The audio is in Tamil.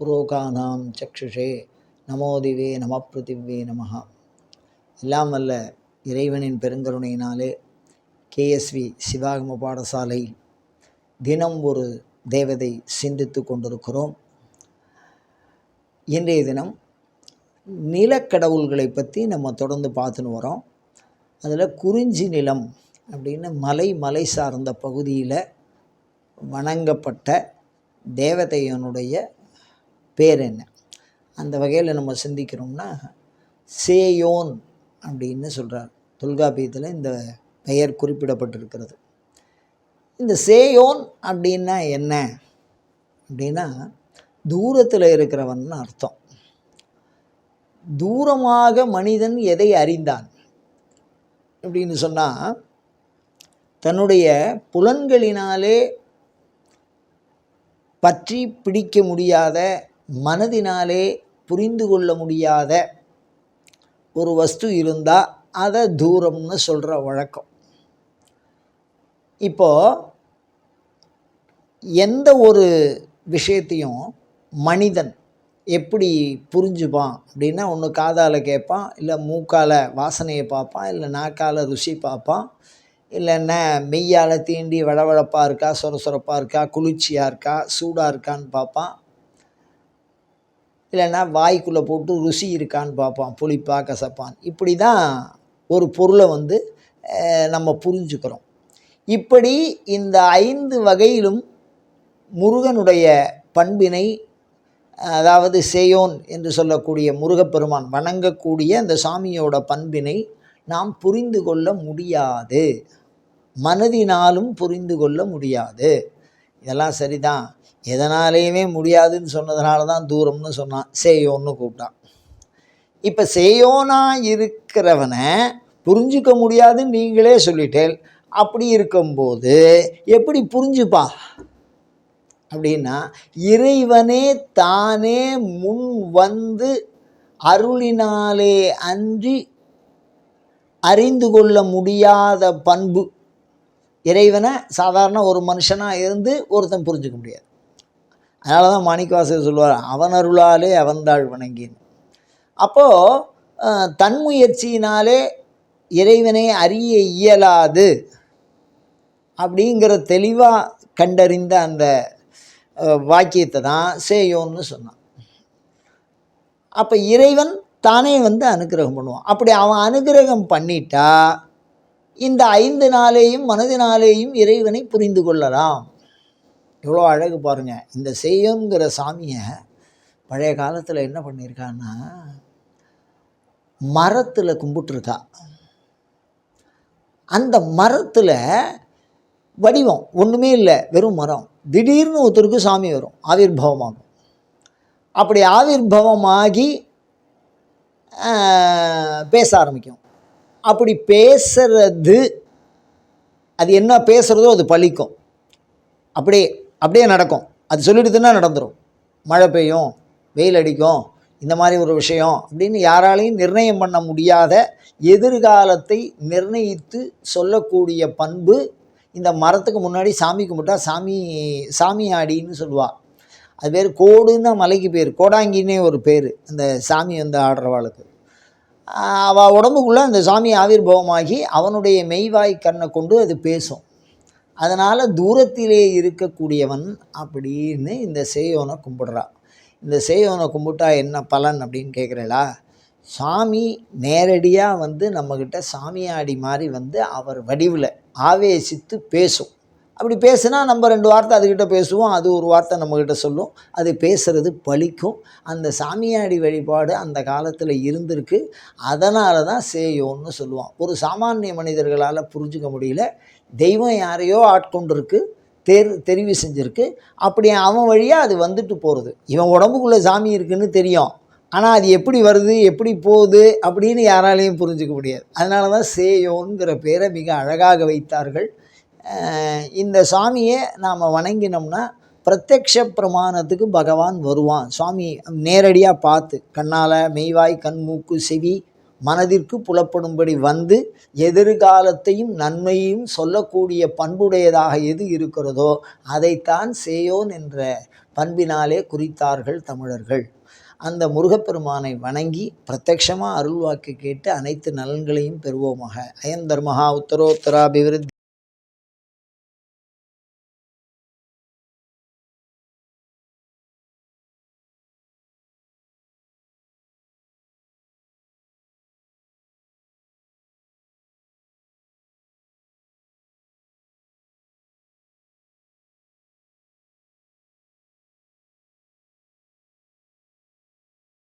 புரோகானாம் சக்ஷுஷே நமோதிவே நம பிருத்திவே நமஹா. எல்லாம் வல்ல இறைவனின் பெருங்கருணையினாலே கேஎஸ்வி சிவாகம பாடசாலை தினம் ஒரு தேவதை சிந்தித்து கொண்டிருக்கிறோம். இன்றைய தினம் நிலக்கடவுள்களை பற்றி நம்ம தொடர்ந்து பார்த்துன்னு வரோம். அதில் குறிஞ்சி நிலம் அப்படின்னு மலை மலை சார்ந்த பகுதியில் வணங்கப்பட்ட தேவதையனுடைய பேர் என்ன? அந்த வகையில் நம்ம சிந்திக்கிறோம்னா சேயோன் அப்படின்னு சொல்கிறார் தொல்காப்பியத்தில் இந்த பெயர் குறிப்பிடப்பட்டிருக்கிறது. இந்த சேயோன் அப்படின்னா என்ன? அப்படின்னா தூரத்தில் இருக்கிறவன் அர்த்தம். தூரமாக மனிதன் எதை அறிந்தான்? அப்படின்னு சொன்னால் தன்னுடைய புலன்களினாலே பற்றி பிடிக்க முடியாத மனதினாலே புரிந்து கொள்ள முடியாத ஒரு வஸ்து இருந்தால் அதை தூரம்னு சொல்கிற வழக்கம். இப்போது எந்த ஒரு விஷயத்தையும் மனிதன் எப்படி புரிஞ்சுப்பான் அப்படின்னா ஒன்று காதால் கேட்பான் இல்லை மூக்கால் வாசனையை பார்ப்பான் இல்லை நாக்கால் ருசி பார்ப்பான் இல்லைன்னா மெய்யால் தீண்டி வளவழப்பாக இருக்கா சொர சொரப்பாக இருக்கா குளிர்ச்சியாக இருக்கா சூடாக இருக்கான்னு பார்ப்பான். இல்லைன்னா வாய்க்குள்ளே போட்டு ருசி இருக்கான்னு பார்ப்பான் புளிப்பா கசப்பான். இப்படி தான் ஒரு பொருளை வந்து நம்ம புரிஞ்சுக்கிறோம். இப்படி இந்த ஐந்து வகையிலும் முருகனுடைய பண்பினை அதாவது சேயோன் என்று சொல்லக்கூடிய முருகப்பெருமான் வணங்கக்கூடிய அந்த சாமியோட பண்பினை நாம் புரிந்து கொள்ள முடியாது. மனதினாலும் புரிந்து கொள்ள முடியாது. இதெல்லாம் சரிதான். எதனாலேயுமே முடியாதுன்னு சொன்னதுனால தான் தூரம்னு சொன்னான். சேயோன்னு கூப்பிட்டான். இப்போ சேயோனா இருக்கிறவனை புரிஞ்சுக்க முடியாதுன்னு நீங்களே சொல்லிட்டேன். அப்படி இருக்கும்போது எப்படி புரிஞ்சுப்பா? அப்படின்னா இறைவனே தானே முன் வந்து அருளினாலே அன்றி அறிந்து கொள்ள முடியாத பண்பு. இறைவனை சாதாரண ஒரு மனுஷனாக இருந்து ஒருத்தன் புரிஞ்சுக்க முடியாது. அதனால தான் மாணிக்கவாசகர் சொல்லுவார் அவன் அருளாலே அவன்தாள் வணங்கின்னு அப்போது தன் முயற்சியினாலே இறைவனை அறிய இயலாது அப்படிங்கிற தெளிவாக கண்டறிந்த அந்த வாக்கியத்தை தான் சேயோன்னு சொன்னான். அப்போ இறைவன் தானே வந்து அனுகிரகம் பண்ணுவான். அப்படி அவன் அனுகிரகம் பண்ணிட்டா இந்த ஐந்து நாளேயும் மனதினாலேயும் இறைவனை புரிந்து கொள்ளலாம். எவ்வளோ அழகு பாருங்கள் இந்த செய்யுங்கிற சாமியை பழைய காலத்தில் என்ன பண்ணியிருக்கான்னா மரத்தில் கும்பிட்டுருக்கா. அந்த மரத்தில் வடிவம் ஒன்றுமே இல்லை வெறும் மரம். திடீர்னு ஒருத்தருக்கு சாமி வரும் ஆவிர்பவமாகும் அப்படி ஆவிர்பவமாகி பேச ஆரம்பிக்கும். அப்படி பேசுறது அது என்ன பேசுகிறதோ அது பழிக்கும். அப்படியே அப்படியே நடக்கும். அது சொல்லிடுதுன்னா நடந்துடும் மழை பெய்யும் வெயில் அடிக்கும் இந்த மாதிரி ஒரு விஷயம் அப்படின்னு யாராலையும் நிர்ணயம் பண்ண முடியாத எதிர்காலத்தை நிர்ணயித்து சொல்லக்கூடிய பண்பு இந்த மரத்துக்கு முன்னாடி சாமி கும்பிட்டா சாமி சாமி ஆடின்னு சொல்லுவாள் அது பேர் கோடுன்னா மலைக்கு பேர். கோடாங்கின்னே ஒரு பேர். அந்த சாமி வந்து ஆடுறவாளுக்கு. அவள் உடம்புக்குள்ளே அந்த சாமி ஆவிர்பவமாகி அவனுடைய மெய்வாய் கண்ணை கொண்டு அது பேசும். அதனால் தூரத்திலே இருக்கக்கூடியவன் அப்படின்னு இந்த சேயோனை கும்பிட்றான் இந்த சேயோனை கும்பிட்டா என்ன பலன் அப்படின்னு கேட்குறீங்களா சாமி நேரடியாக வந்து நம்மக்கிட்ட சாமியாடி மாதிரி வந்து அவர் வடிவில் ஆவேசித்து பேசும். அப்படி பேசுனா நம்ம ரெண்டு வார்த்தை அதுக்கிட்ட பேசுவோம் அது ஒரு வார்த்தை நம்மக்கிட்ட சொல்லும். அது பேசுகிறது பழிக்கும். அந்த சாமியாடி வழிபாடு அந்த காலத்தில் இருந்திருக்கு. அதனால தான் சேயோன்னு சொல்லுவோம் ஒரு சாமானிய மனிதர்களால் புரிஞ்சுக்க முடியல. தெய்வம் யாரையோ ஆட்கொண்டிருக்கு தேர் தெரிவு செஞ்சுருக்கு. அப்படி அவன் வழியாக அது வந்துட்டு போகிறது இவன் உடம்புக்குள்ளே சாமி இருக்குன்னு தெரியும். ஆனால் அது எப்படி வருது எப்படி போகுது அப்படின்னு யாராலையும் புரிஞ்சுக்க முடியாது. அதனால தான் சேயோங்கிற பேரை மிக அழகாக வைத்தார்கள். இந்த சாமியை நாம் வணங்கினோம்னா பிரத்யக்ஷ பிரமாணத்துக்கு பகவான் வருவான். சுவாமி நேரடியாக பார்த்து கண்ணால் மெய்வாய் கண் மூக்கு செவி மனதிற்கு புலப்படும்படி வந்து எதிர்காலத்தையும் நன்மையும் சொல்லக்கூடிய பண்புடையதாக எது இருக்கிறதோ அதைத்தான் சேயோன் என்ற பண்பினாலே குறித்தார்கள் தமிழர்கள். அந்த முருகப்பெருமானை வணங்கி பிரத்யக்ஷமாக அருள்வாக்கு கேட்டு அனைத்து நலன்களையும் பெறுவோமாக. அயம் தர்மஹா உத்தரோத்தராபிவிருத்தி.